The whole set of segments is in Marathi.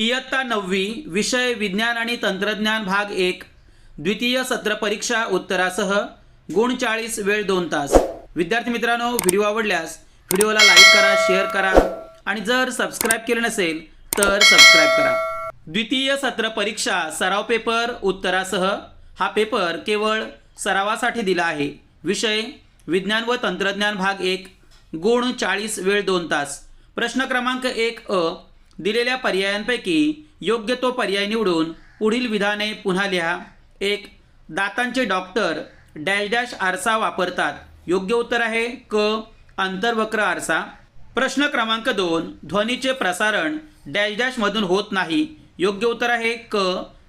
इयत्ता नववी विषय विज्ञान आणि तंत्रज्ञान भाग एक द्वितीय सत्र परीक्षा उत्तरासह गुण चाळीस वेळ दोन तास. विद्यार्थी मित्रांनो व्हिडिओ आवडल्यास व्हिडिओला लाईक करा शेअर करा आणि जर सबस्क्राईब केले नसेल तर सबस्क्राईब करा. द्वितीय सत्र परीक्षा सराव पेपर उत्तरासह हा पेपर केवळ सरावासाठी दिला आहे. विषय विज्ञान व तंत्रज्ञान भाग एक गुण चाळीस वेळ दोन तास. प्रश्न क्रमांक एक अ दिलेल्या पर्यायांपैकी योग्य तो पर्याय निवडून पुढील विधाने पुन्हा लिहा. एक दातांचे डॉक्टर डॅश डॅश आरसा वापरतात. योग्य उत्तर आहे क अंतर्वक्र आरसा. प्रश्न क्रमांक दोन ध्वनीचे प्रसारण डॅश डॅशमधून होत नाही. योग्य उत्तर आहे क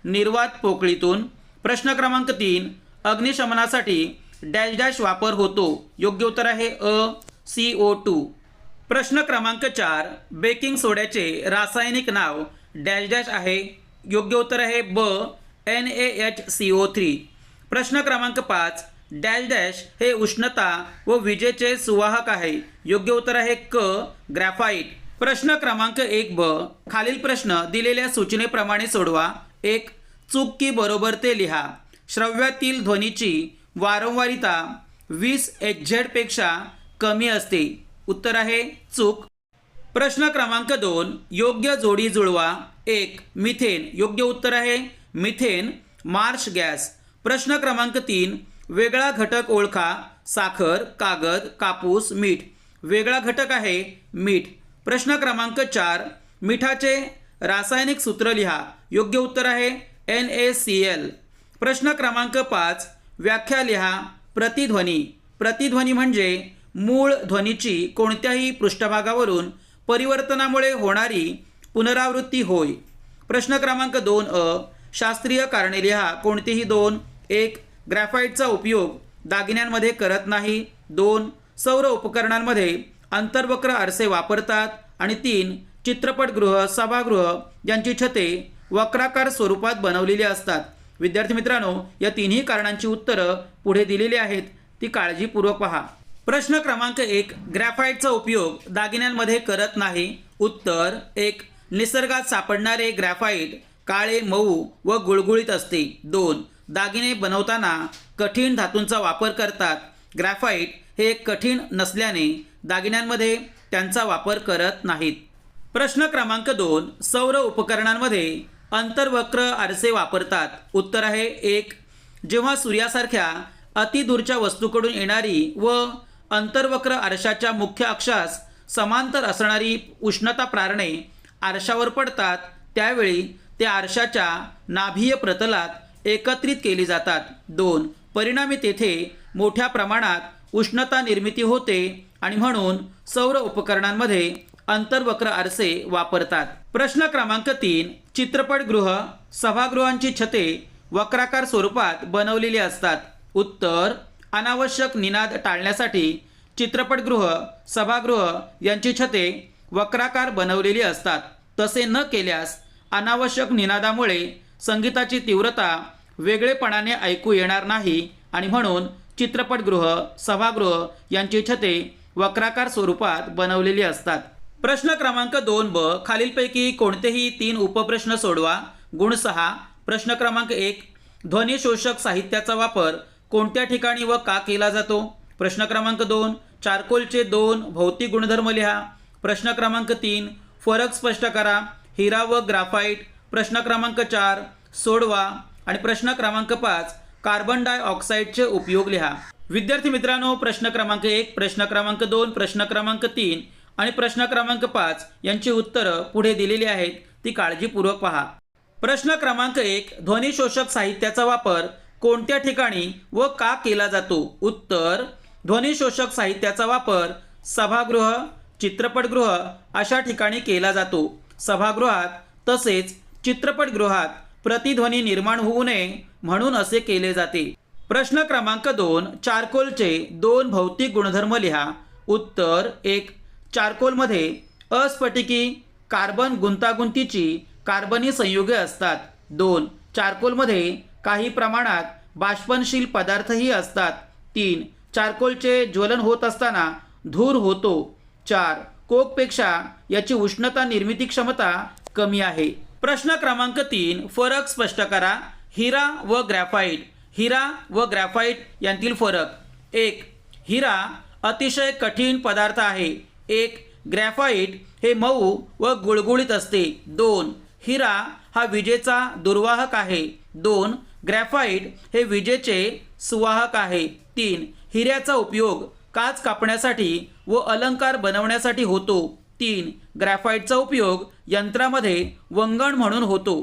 निर्वात पोकळीतून. प्रश्न क्रमांक तीन अग्निशमनासाठी डॅश डॅश वापर होतो. योग्य उत्तर आहे अ सी ओ टू. प्रश्न क्रमांक चार बेकिंग सोड्याचे रासायनिक नाव डॅश डॅश आहे योग्य उत्तर आहे ब N A H C O three प्रश्न क्रमांक पाच डॅश डॅश हे उष्णता व विजेचे सुवाहक आहे योग्य उत्तर आहे क ग्रॅफाईट प्रश्न क्रमांक एक ब खालील प्रश्न दिलेल्या सूचनेप्रमाणे सोडवा. एक चूक की बरोबर ते लिहा. श्रव्यातील ध्वनीची वारंवारिता वीस एच झेडपेक्षा कमी असते. उत्तर आहे चूक. प्रश्न क्रमांक दोन योग्य जोडी जुळवा. एक मिथेन. योग्य उत्तर आहे मिथेन. Marsh gas. प्रश्न क्रमांक तीन वेगळा घटक ओळखा. साखर कागद कापूस मीठ. वेगळा घटक आहे मीठ. प्रश्न क्रमांक चार मिठाचे रासायनिक सूत्र लिहा. योग्य उत्तर आहे एन ए सी एल. प्रश्न क्रमांक पाच व्याख्या लिहा. प्रतिध्वनी. प्रतिध्वनी म्हणजे मूळ ध्वनीची कोणत्याही पृष्ठभागावरून परिवर्तनामुळे होणारी पुनरावृत्ती होय. प्रश्न क्रमांक दोन अ. शास्त्रीय कारणे लिहा कोणतीही दोन. एक. ग्रॅफाईटचा उपयोग दागिन्यांमध्ये करत नाही. दोन. सौर उपकरणांमध्ये अंतर्वक्र आरसे वापरतात. आणि तीन. चित्रपटगृह सभागृह यांची छते वक्राकार स्वरूपात बनवलेली असतात. विद्यार्थी मित्रांनो या तिन्ही कारणांची उत्तरं पुढे दिलेली आहेत. ती काळजीपूर्वक पहा. प्रश्न क्रमांक एक ग्रॅफाईटचा उपयोग दागिन्यांमध्ये करत नाही. उत्तर एक निसर्गात सापडणारे ग्रॅफाईट काळे मऊ व गुळगुळीत असते. दोन दागिने बनवताना कठीण धातूंचा वापर करतात. ग्रॅफाईट हे कठीण नसल्याने दागिन्यांमध्ये त्यांचा वापर करत नाहीत. प्रश्न क्रमांक दोन सौर उपकरणांमध्ये अंतर्वक्र आरसे वापरतात. उत्तर आहे एक. जेव्हा सूर्यासारख्या अतिदूरच्या वस्तूकडून येणारी व अंतर्वक्र आरशाच्या मुख्य अक्षास समांतर असणारी उष्णता प्रारणे आरशावर पडतात त्यावेळी ते आरशाच्या नाभीय प्रतलात एकत्रित केली जातात. दोन परिणामी तेथे मोठ्या प्रमाणात उष्णता निर्मिती होते आणि म्हणून सौर उपकरणांमध्ये अंतर्वक्र आरसे वापरतात. प्रश्न क्रमांक तीन चित्रपटगृह सभागृहांची छते वक्राकार स्वरूपात बनवलेली असतात. उत्तर अनावश्यक निनाद टाळण्यासाठी चित्रपटगृह सभागृह यांची छते वक्राकार बनवलेली असतात. तसे न केल्यास अनावश्यक निनादामुळे संगीताची तीव्रता वेगळेपणाने ऐकू येणार नाही आणि म्हणून चित्रपटगृह सभागृह यांची छते वक्राकार स्वरूपात बनवलेली असतात. प्रश्न क्रमांक दोन ब खालीलपैकी कोणतेही तीन उपप्रश्न सोडवा. गुण सहा. प्रश्न क्रमांक एक ध्वनिशोषक साहित्याचा वापर कोणत्या ठिकाणी व का केला जातो? प्रश्न क्रमांक दोन चारकोलचे दोन भौतिक गुणधर्म लिहा. प्रश्न क्रमांक तीन फरक स्पष्ट करा. हिरा व ग्राफाईट प्रश्न क्रमांक चार सोडवा. आणि प्रश्न क्रमांक पाच कार्बन डायऑक्साईडचे उपयोग लिहा. विद्यार्थी मित्रांनो प्रश्न क्रमांक एक प्रश्न क्रमांक दोन प्रश्न क्रमांक तीन आणि प्रश्न क्रमांक पाच यांची उत्तरं पुढे दिलेली आहेत. ती काळजीपूर्वक पहा. प्रश्न क्रमांक एक ध्वनिशोषक साहित्याचा वापर. कोणत्या ठिकाणी व का केला जातो? उत्तर ध्वनिशोषक साहित्याचा वापर सभागृह चित्रपटगृह अशा ठिकाणी केला जातो. सभागृहात तसेच चित्रपटगृहात प्रतिध्वनी निर्माण होऊ नये म्हणून असे केले जाते. प्रश्न क्रमांक दोन चारकोलचे दोन भौतिक गुणधर्म लिहा. उत्तर एक चारकोलमध्ये अस्फटिकी कार्बन गुंतागुंतीची कार्बनी संयुगे असतात. दोन चारकोलमध्ये काही प्रमाणात बाष्पनशील पदार्थही असतात. तीन चारकोलचे ज्वलन होत असताना धूर होतो. चार कोकपेक्षा याची उष्णता निर्मिती क्षमता कमी आहे. प्रश्न क्रमांक तीन फरक स्पष्ट करा. हिरा व ग्रॅफाईट हिरा व ग्रॅफाईट यांतील फरक. एक हिरा अतिशय कठीण पदार्थ आहे. एक ग्रॅफाईट हे मऊ व गुळगुळीत असते. दोन हिरा हा विजेचा दुर्वाहक आहे. दोन ग्रॅफाईट हे विजेचे सुवाहक आहे. तीन हिऱ्याचा उपयोग काच कापण्यासाठी व अलंकार बनवण्यासाठी होतो. तीन ग्रॅफाईटचा उपयोग यंत्रामध्ये वंगण म्हणून होतो.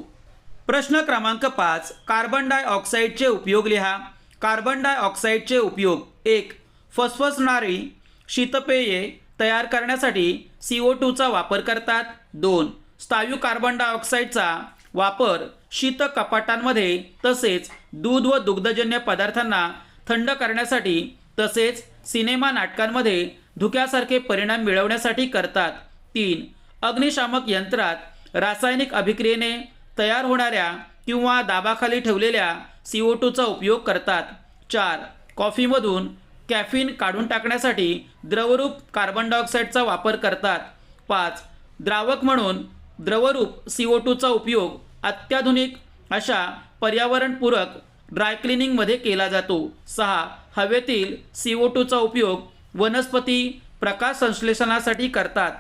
प्रश्न क्रमांक पाच कार्बन डायऑक्साईडचे उपयोग लिहा. कार्बन डायऑक्साईडचे उपयोग एक फसफसणारी शीतपेये तयार करण्यासाठी सी ओ टूचा वापर करतात दोन स्थायू कार्बन डायऑक्साईडचा वापर शीत कपाटांमध्ये तसेच दूध व दुग्धजन्य पदार्थांना थंड करण्यासाठी तसेच सिनेमा नाटकांमध्ये धुक्यासारखे परिणाम मिळवण्यासाठी करतात. तीन अग्निशामक यंत्रात रासायनिक अभिक्रियेने तयार होणाऱ्या किंवा दाबाखाली ठेवलेल्या सी ओ टूचा उपयोग करतात. चार कॉफीमधून कॅफिन काढून टाकण्यासाठी द्रवरूप कार्बन डायऑक्साईडचा वापर करतात. पाच द्रावक म्हणून द्रवरूप सी ओ टूचा उपयोग अत्याधुनिक अशा पर्यावरणपूरक ड्रायक्लिनिंगमध्ये केला जातो. सहा हवेतील सी ओ टूचा उपयोग वनस्पती प्रकाश संश्लेषणासाठी करतात.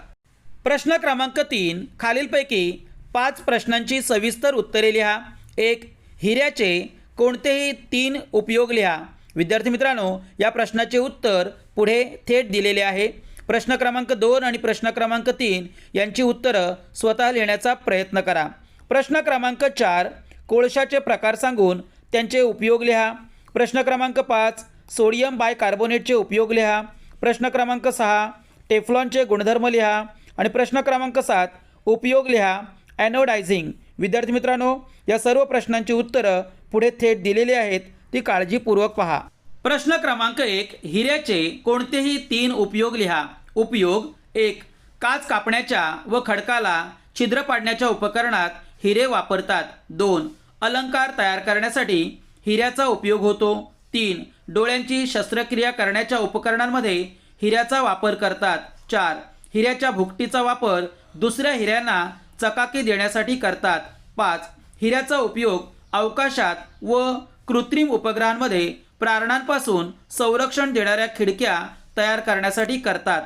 प्रश्न क्रमांक तीन खालीलपैकी पाच प्रश्नांची सविस्तर उत्तरे लिहा. एक हिऱ्याचे कोणतेही तीन उपयोग लिहा. विद्यार्थी मित्रांनो या प्रश्नाचे उत्तर पुढे थेट दिलेले आहे. प्रश्न क्रमांक दोन आणि प्रश्न क्रमांक तीन यांची उत्तरं स्वतः लिहिण्याचा प्रयत्न करा. प्रश्न क्रमांक चार कोळशाचे प्रकार सांगून त्यांचे उपयोग लिहा. प्रश्न क्रमांक पाच सोडियम बायकार्बोनेटचे उपयोग लिहा. प्रश्न क्रमांक सहा टेफ्लॉनचे गुणधर्म लिहा. आणि प्रश्न क्रमांक सात उपयोग लिहा. ॲनोडायझिंग विद्यार्थी मित्रांनो या सर्व प्रश्नांची उत्तरं पुढे थेट दिलेली आहेत ती काळजीपूर्वक पहा. प्रश्न क्रमांक एक हिऱ्याचे कोणतेही तीन उपयोग लिहा. उपयोग एक काच कापण्याच्या व खडकाला छिद्र पाडण्याच्या उपकरणात हिरे वापरतात. दोन अलंकार तयार करण्यासाठी हिऱ्याचा उपयोग होतो. तीन डोळ्यांची शस्त्रक्रिया करण्याच्या उपकरणांमध्ये हिऱ्याचा वापर करतात. चार हिऱ्याच्या भुकटीचा वापर दुसऱ्या हिऱ्यांना चकाकी देण्यासाठी करतात. पाच हिऱ्याचा उपयोग अवकाशात व कृत्रिम उपग्रहांमध्ये प्रारणांपासून संरक्षण देणाऱ्या खिडक्या तयार करण्यासाठी करतात.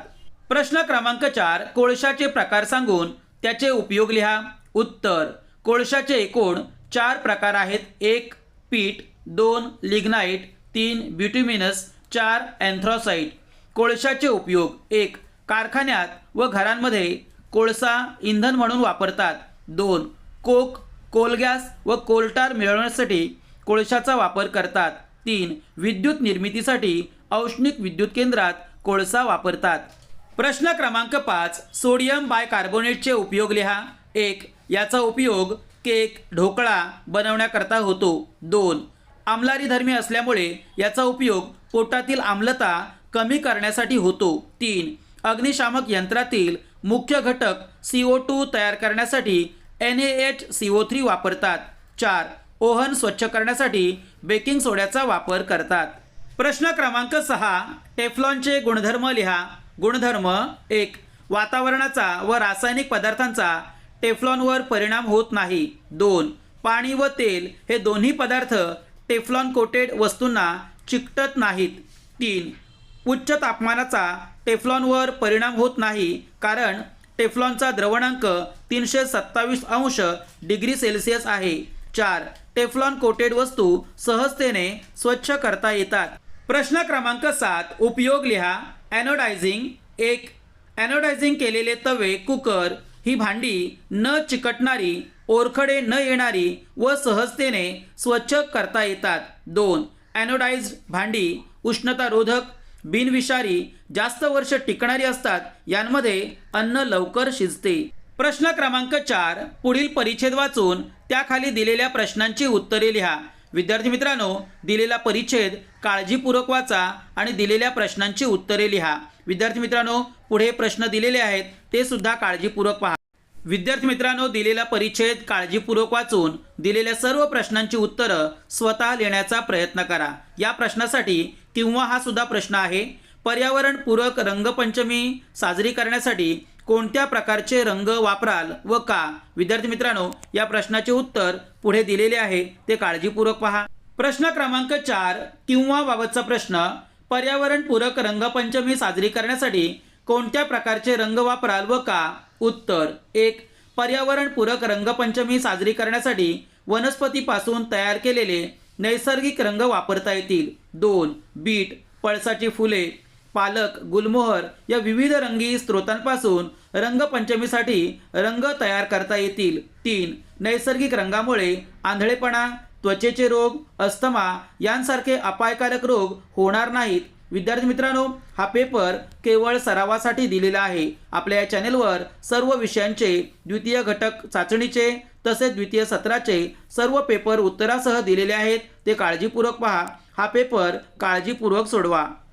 प्रश्न क्रमांक चार कोळशाचे प्रकार सांगून त्याचे उपयोग लिहा. उत्तर कोळशाचे एकूण चार प्रकार आहेत. एक पीठ. दोन लिग्नाईट तीन ब्युटिमिनस. चार अँथ्रॉसाईट कोळशाचे उपयोग. एक कारखान्यात व घरांमध्ये कोळसा इंधन म्हणून वापरतात. दोन कोक कोलगॅस व कोलटार मिळवण्यासाठी कोळशाचा वापर करतात. तीन विद्युत निर्मितीसाठी औष्णिक विद्युत केंद्रात कोळसा वापरतात. प्रश्न क्रमांक पाच सोडियम बायकार्बोनेटचे उपयोग लिहा. एक याचा उपयोग केक ढोकळा बनवण्याकरता होतो. दोन आमलारी धर्मी असल्यामुळे याचा उपयोग पोटातील आम्लता कमी करण्यासाठी होतो. तीन अग्निशामक यंत्रातील मुख्य घटक सी ओ टू तयार करण्यासाठी N A H C O three वापरतात. चार ओहन स्वच्छ करण्यासाठी बेकिंग सोड्याचा वापर करतात. प्रश्न क्रमांक सहा टेफ्लॉनचे गुणधर्म लिहा. गुणधर्म एक वातावरणाचा व रासायनिक पदार्थांचा टेफ्लॉनवर परिणाम होत नाही. दोन पाणी व तेल हे दोन्ही पदार्थ टेफ्लॉन कोटेड वस्तूंना चिकटत नाहीत. तीन उच्च तापमानाचा टेफ्लॉनवर परिणाम होत नाही कारण टेफ्लॉनचा द्रवणांक तीनशे सत्तावीस अंश डिग्री सेल्सिअस आहे. चार टेफ्लॉन कोटेड वस्तू सहजतेने स्वच्छ करता येतात. प्रश्न क्रमांक सात उपयोग लिहा. ॲनोडायझिंग एक ॲनोडायझिंग केलेले तवे कुकर ही भांडी न चिकटणारी ओरखडे न येणारी व सहजतेने स्वच्छ करता येतात. दोन ॲनोडाइज्ड भांडी उष्णतारोधक बिनविषारी जास्त वर्ष टिकणारी असतात. यांमध्ये अन्न लवकर शिजते. प्रश्न क्रमांक चार पुढील परिच्छेद वाचून त्याखाली दिलेल्या प्रश्नांची उत्तरे लिहा. विद्यार्थी मित्रांनो दिलेला परिच्छेद काळजीपूर्वक वाचा आणि दिलेल्या प्रश्नांची उत्तरे लिहा. विद्यार्थी मित्रांनो पुढे प्रश्न दिलेले आहेत ते सुद्धा काळजीपूर्वक पहा. विद्यार्थी मित्रांनो दिलेला परिच्छेद काळजीपूर्वक वाचून दिलेल्या सर्व प्रश्नांची उत्तरं स्वतः लिहिण्याचा प्रयत्न करा. या प्रश्नासाठी किंवा हा सुद्धा प्रश्न आहे पर्यावरणपूरक रंगपंचमी साजरी करण्यासाठी कोणत्या प्रकारचे रंग वापराल व का? विद्यार्थी मित्रांनो या प्रश्नाचे उत्तर पुढे दिलेले आहे. ते काळजीपूर्वक पहा. प्रश्न क्रमांक चार किंवा बाबतचा प्रश्न पर्यावरणपूरक रंगपंचमी साजरी करण्यासाठी कोणत्या प्रकारचे रंग वापराल व का? उत्तर एक पर्यावरणपूरक रंगपंचमी साजरी करण्यासाठी वनस्पतीपासून तयार केलेले नैसर्गिक रंग वापरता येतील. दोन बीट पळसाची फुले. पालक गुलमोहर या विविध रंगी स्रोतांपासून रंगपंचमीसाठी रंग तयार करता येतील. तीन नैसर्गिक रंगामुळे आंधळेपणा त्वचेचे रोग अस्थमा यांसारखे अपायकारक रोग होणार नाहीत. विद्यार्थी मित्रांनो हा पेपर केवळ सरावासाठी दिलेला आहे. आपल्या या चॅनेलवर सर्व विषयांचे द्वितीय घटक चाचणीचे तसेच द्वितीय सत्राचे सर्व पेपर उत्तरासह दिलेले आहेत. ते काळजीपूर्वक पहा. हा पेपर काळजीपूर्वक सोडवा.